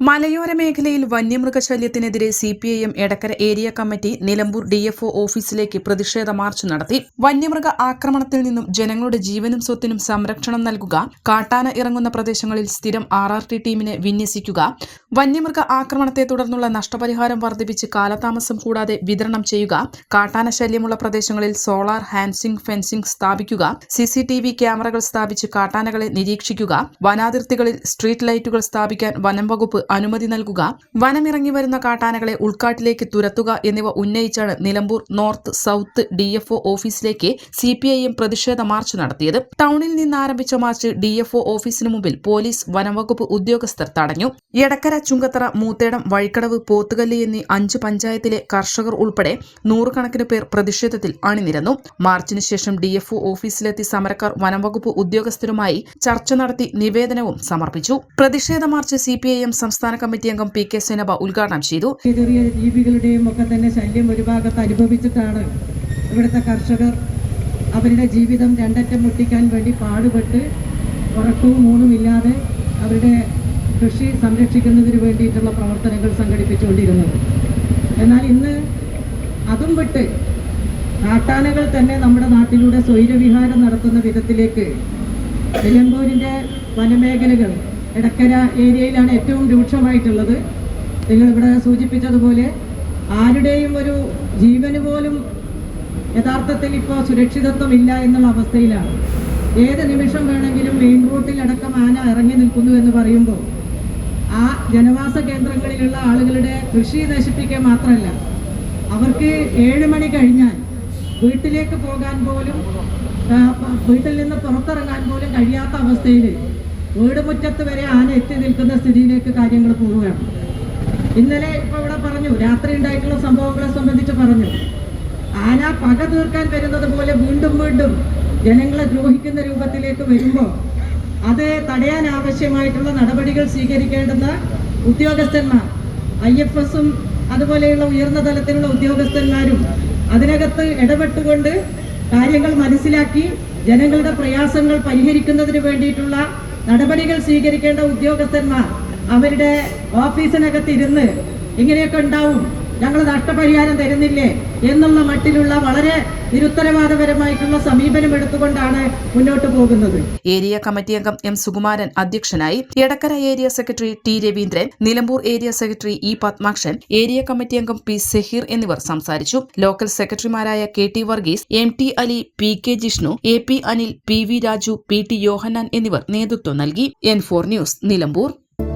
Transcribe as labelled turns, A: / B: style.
A: മലയോര മേഖലയിൽ വന്യമൃഗശല്യത്തിനെതിരെ C P I M Edakkara area committee Nilambur D F O ഓഫീസിലേക്ക് പ്രതിഷേധ മാർച്ച് നടത്തി. വന്യമൃഗ ആക്രമണത്തിൽ നിന്നും ജനങ്ങളുടെ ജീവനും സ്വത്തിനും സംരക്ഷണം നൽകുക കാട്ടാന ഇറങ്ങുന്ന പ്രദേശങ്ങളിൽ സ്ഥിരം ആർ ആർ ടി ടീമിനെ വിന്യസിക്കുക വന്യമൃഗ ആക്രമണത്തെ തുടർന്നുള്ള നഷ്ടപരിഹാരം വർദ്ധിപ്പിച്ച് കാലതാമസം കൂടാതെ വിതരണം ചെയ്യുക കാട്ടാന ശല്യമുള്ള പ്രദേശങ്ങളിൽ സോളാർ ഹാൻസിംഗ് ഫെൻസിംഗ് സ്ഥാപിക്കുക സി സി ടി വി ക്യാമറകൾ സ്ഥാപിച്ച് കാട്ടാനകളെ നിരീക്ഷിക്കുക വനാതിർത്തികളിൽ സ്ട്രീറ്റ് ലൈറ്റുകൾ സ്ഥാപിക്കാൻ വനം വകുപ്പ് അനുമതി നൽകുക വനമിറങ്ങി വരുന്ന കാട്ടാനകളെ ഉൾക്കാട്ടിലേക്ക് തുരത്തുക എന്നിവ ഉന്നയിച്ചാണ് നിലമ്പൂർ നോർത്ത് സൗത്ത് ഡിഎഫ്ഒ ഓഫീസിലേക്ക് സി പി പ്രതിഷേധ മാർച്ച് നടത്തിയത്. ടൗണിൽ നിന്ന് ആരംഭിച്ച മാർച്ച് ഡിഎഫ്ഒ ഓഫീസിന് മുമ്പിൽ പോലീസ് വനംവകുപ്പ് ഉദ്യോഗസ്ഥർ തടഞ്ഞു. എടക്കര ചുങ്കത്തറ മൂത്തേടം വഴിക്കടവ് പോത്തുകല്ല് എന്നീ അഞ്ച് പഞ്ചായത്തിലെ കർഷകർ ഉൾപ്പെടെ നൂറുകണക്കിന് പേർ പ്രതിഷേധത്തിൽ അണിനിരന്നു. മാർച്ചിന് ശേഷം ഡിഎഫ്ഒ ഓഫീസിലെത്തി സമരക്കാർ വനംവകുപ്പ് ഉദ്യോഗസ്ഥരുമായി ചർച്ച നടത്തി നിവേദനവും സമർപ്പിച്ചു. പ്രതിഷേധ march C P I M സംസ്ഥാന കമ്മിറ്റി അംഗം പി കെ സേനബ ഉദ്ഘാടനം ചെയ്തു.
B: ചെറിയ ജീവികളുടെയും ഒക്കെ തന്നെ ശല്യം ഒരു ഭാഗത്ത് അനുഭവിച്ചിട്ടാണ് ഇവിടുത്തെ കർഷകർ അവരുടെ ജീവിതം രണ്ടറ്റം മുട്ടിക്കാൻ വേണ്ടി പാടുപെട്ട് ഉറക്കവും ഊണുമില്ലാതെ അവരുടെ കൃഷി സംരക്ഷിക്കുന്നതിന് വേണ്ടിയിട്ടുള്ള പ്രവർത്തനങ്ങൾ സംഘടിപ്പിച്ചുകൊണ്ടിരുന്നത്. എന്നാൽ ഇന്ന് അതും വിട്ട് കാട്ടാനകൾ തന്നെ നമ്മുടെ നാട്ടിലൂടെ സ്വൈരവിഹാരം നടത്തുന്ന വിധത്തിലേക്ക് നിലമ്പൂരിന്റെ വനമേഖലകൾ എടക്കര ഏരിയയിലാണ് ഏറ്റവും രൂക്ഷമായിട്ടുള്ളത്. നിങ്ങളിവിടെ സൂചിപ്പിച്ചതുപോലെ ആരുടെയും ഒരു ജീവന് പോലും യഥാർത്ഥത്തിൽ ഇപ്പോൾ സുരക്ഷിതത്വം ഇല്ല എന്നുള്ള അവസ്ഥയിലാണ്. ഏത് നിമിഷം വേണമെങ്കിലും മെയിൻ റോട്ടിലടക്കം ആന ഇറങ്ങി നിൽക്കുന്നു എന്ന് പറയുമ്പോൾ ആ ജനവാസ കേന്ദ്രങ്ങളിലുള്ള ആളുകളുടെ കൃഷി നശിപ്പിക്കുക മാത്രമല്ല അവർക്ക് ഏഴ് മണി കഴിഞ്ഞാൽ വീട്ടിലേക്ക് പോകാൻ പോലും വീട്ടിൽ നിന്ന് പുറത്തിറങ്ങാൻ പോലും കഴിയാത്ത അവസ്ഥയിൽ വീട് മുറ്റത്ത് വരെ ആന എത്തി നിൽക്കുന്ന സ്ഥിതിയിലേക്ക് കാര്യങ്ങൾ പോവുകയാണ്. ഇന്നലെ ഇപ്പൊ ഇവിടെ പറഞ്ഞു രാത്രി ഉണ്ടായിട്ടുള്ള സംഭവങ്ങളെ സംബന്ധിച്ച് പറഞ്ഞു. ആന പക തീർക്കാൻ വരുന്നത് പോലെ വീണ്ടും വീണ്ടും ജനങ്ങളെ ദ്രോഹിക്കുന്ന രൂപത്തിലേക്ക് വരുമ്പോൾ അത് തടയാൻ ആവശ്യമായിട്ടുള്ള നടപടികൾ സ്വീകരിക്കേണ്ടുന്ന ഉദ്യോഗസ്ഥന്മാർ ഐ എഫ് എസും അതുപോലെയുള്ള ഉയർന്ന തലത്തിലുള്ള ഉദ്യോഗസ്ഥന്മാരും അതിനകത്ത് ഇടപെട്ടുകൊണ്ട് കാര്യങ്ങൾ മനസ്സിലാക്കി ജനങ്ങളുടെ പ്രയാസങ്ങൾ പരിഹരിക്കുന്നതിന് വേണ്ടിയിട്ടുള്ള നടപടികൾ സ്വീകരിക്കേണ്ട ഉദ്യോഗസ്ഥന്മാർ അവരുടെ ഓഫീസിനകത്ത് ഇരുന്ന് ഇങ്ങനെയൊക്കെ ഉണ്ടാവും. ഞങ്ങൾ നഷ്ടപരിഹാരം തരുന്നില്ലേ എന്നുള്ള മട്ടിലുള്ള വളരെ നിരുത്തരവാദപരമായിട്ടുള്ള സമീപനം എടുത്തുകൊണ്ടാണ് മുന്നോട്ട് പോകുന്നത്.
A: ഏരിയ കമ്മിറ്റി അംഗം എം സുകുമാരൻ അധ്യക്ഷനായി Edakkara area secretary T Raveendran Nilambur area secretary E Pathmakshan area committee അംഗം പി സെഹീർ എന്നിവർ സംസാരിച്ചു. ലോക്കൽ സെക്രട്ടറിമാരായ K T Varghese M T Ali P K Jishnu A P Anil P V Raju P T Yohannan എന്നിവർ നേതൃത്വം നൽകി. N four news Nilambur.